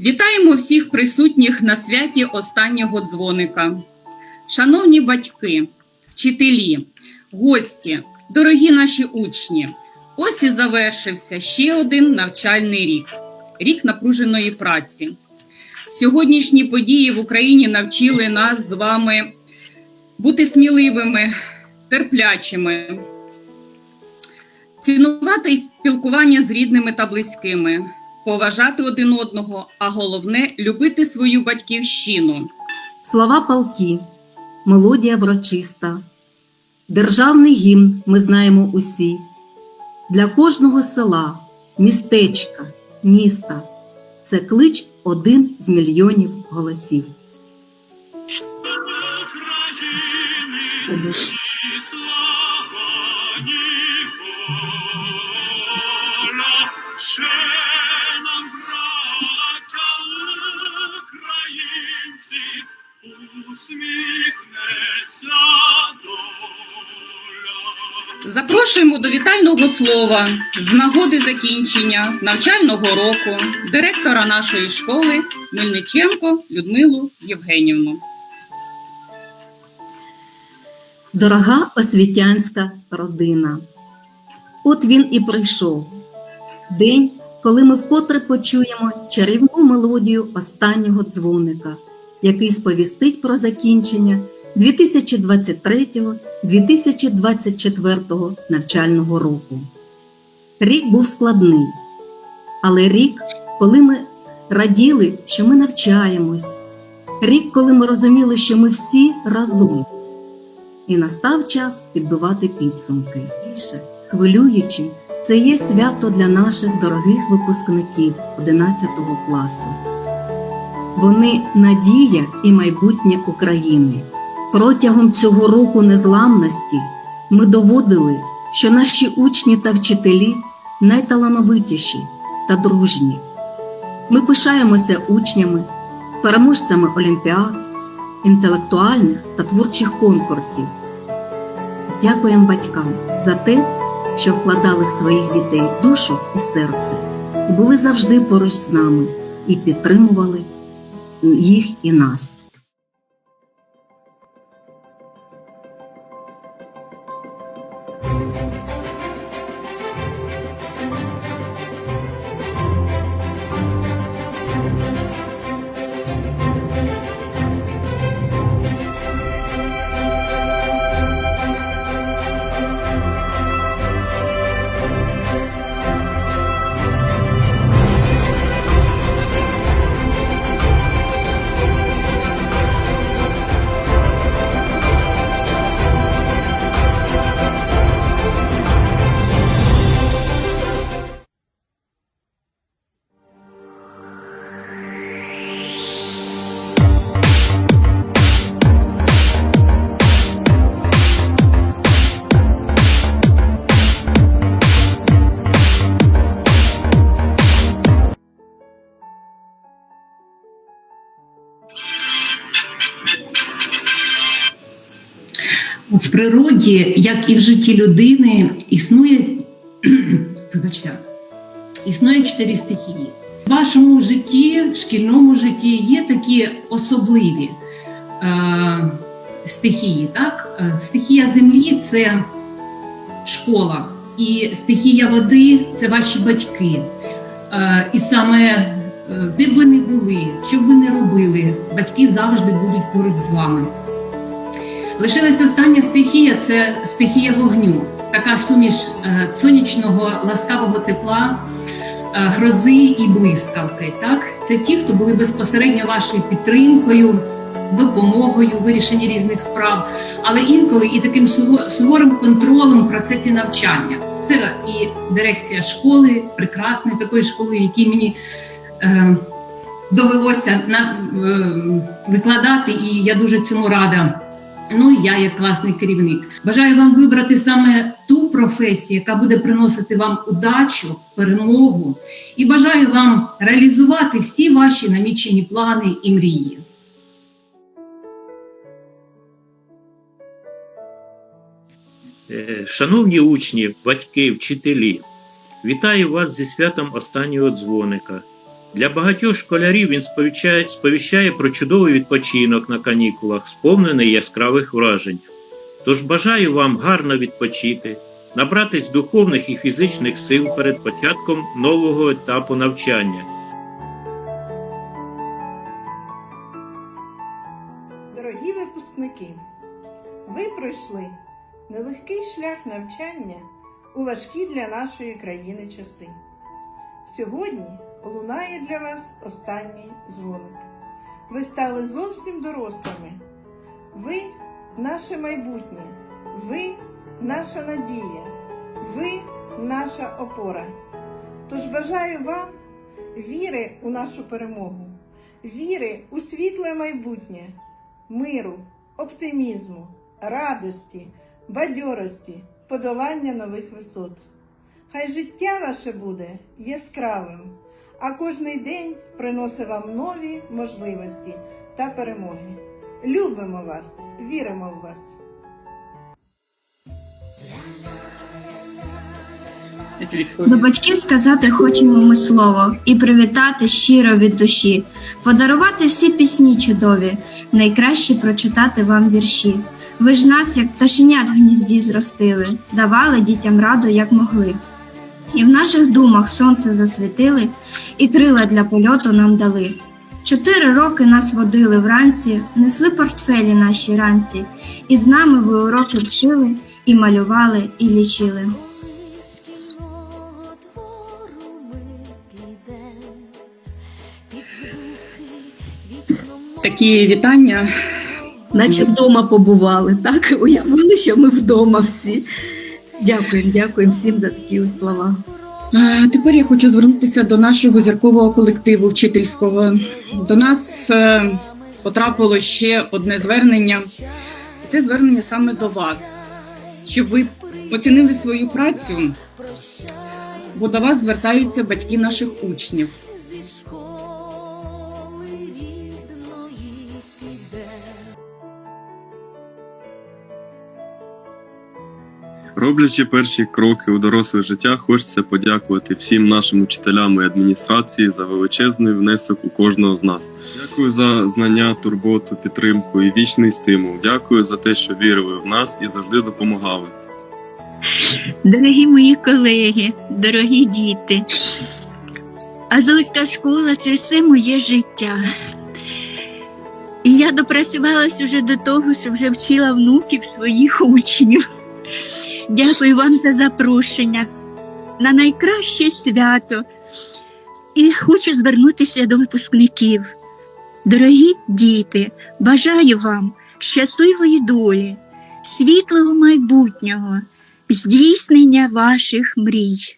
Вітаємо всіх присутніх на святі останнього дзвоника. Шановні батьки, вчителі, гості, дорогі наші учні, ось і завершився ще один навчальний рік рік напруженої праці. Сьогоднішні події в Україні навчили нас з вами бути сміливими, терплячими, цінувати спілкування з рідними та близькими, поважати один одного, а головне любити свою батьківщину. Слова палки, мелодія врочиста, державний гімн ми знаємо усі. Для кожного села, містечка, міста це клич один з мільйонів голосів. України Запрошуємо до вітального слова з нагоди закінчення навчального року директора нашої школи Мельниченко Людмилу Євгенівну. Дорога освітянська родина. От він і прийшов день, коли ми вкотре почуємо чарівну мелодію останнього дзвоника, який сповістить про закінчення 2023-2024 навчального року. Рік був складний, але рік, коли ми раділи, що ми навчаємось, рік, коли ми розуміли, що ми всі разом. І настав час підбивати підсумки. Більше хвилюючим це є свято для наших дорогих випускників 11 класу. Вони надія і майбутнє України. Протягом цього року незламності ми доводили, що наші учні та вчителі найталановитіші та дружні. Ми пишаємося учнями, переможцями олімпіад, інтелектуальних та творчих конкурсів. Дякуємо батькам за те, що вкладали в своїх дітей душу і серце, були завжди поруч з нами і підтримували їх і нас. В природі, як і в житті людини, існує, вибачте, існує чотири стихії. В вашому житті, в шкільному житті є такі особливі е, стихії. Так? Е, Стихія землі це школа, і стихія води це ваші батьки. Е, і саме е, де б ви не були, що б ви не робили, батьки завжди будуть поруч з вами. Лишилася остання стихія це стихія вогню, така суміш е, сонячного ласкавого тепла, е, грози і блискавки. Так, це ті, хто були безпосередньо вашою підтримкою, допомогою вирішенні різних справ, але інколи і таким суворим контролем в процесі навчання. Це і дирекція школи, прекрасної такої школи, в якій мені. Е, Довелося на, е, викладати, і я дуже цьому рада. Ну я як класний керівник. Бажаю вам вибрати саме ту професію, яка буде приносити вам удачу, перемогу, і бажаю вам реалізувати всі ваші намічені плани і мрії. Е, Шановні учні, батьки, вчителі, вітаю вас зі святом останнього дзвоника. Для багатьох школярів він сповіщає, сповіщає про чудовий відпочинок на канікулах, сповнений яскравих вражень. Тож бажаю вам гарно відпочити, набратись духовних і фізичних сил перед початком нового етапу навчання. Дорогі випускники, ви пройшли нелегкий шлях навчання у важкі для нашої країни часи. Сьогодні лунає для вас останній дзвоник. Ви стали зовсім дорослими. Ви наше майбутнє, ви наша надія, ви наша опора. Тож бажаю вам віри у нашу перемогу, віри у світле майбутнє миру, оптимізму, радості, бадьорості, подолання нових висот. Хай життя ваше буде яскравим, а кожний день приносить вам нові можливості та перемоги. Любимо вас, віримо в вас. До батьків сказати хочемо ми слово і привітати щиро від душі, подарувати всі пісні чудові, найкраще прочитати вам вірші. Ви ж нас, як пташенят в гнізді зростили, давали дітям раду, як могли. І в наших думах сонце засвітили, і крила для польоту нам дали. Чотири роки нас водили вранці, несли портфелі наші ранці, і з нами ви уроки вчили, і малювали, і лічили. Такі вітання. Наче вдома побували, так? Уявили, що ми вдома всі. Дякуємо, дякуємо всім за такі слова. Тепер я хочу звернутися до нашого зіркового колективу вчительського. До нас е, потрапило ще одне звернення. Це звернення саме до вас, щоб ви оцінили свою працю, бо до вас звертаються батьки наших учнів. Роблячи перші кроки у доросле життя, хочеться подякувати всім нашим учителям і адміністрації за величезний внесок у кожного з нас. Дякую за знання, турботу, підтримку і вічний стимул. Дякую за те, що вірили в нас і завжди допомагали. Дорогі мої колеги, дорогі діти, Азовська школа це все моє життя. І я допрацювалась уже до того, що вже вчила внуків своїх учнів. Дякую вам за запрошення на найкраще свято. І хочу звернутися до випускників. Дорогі діти, бажаю вам щасливої долі, світлого майбутнього здійснення ваших мрій.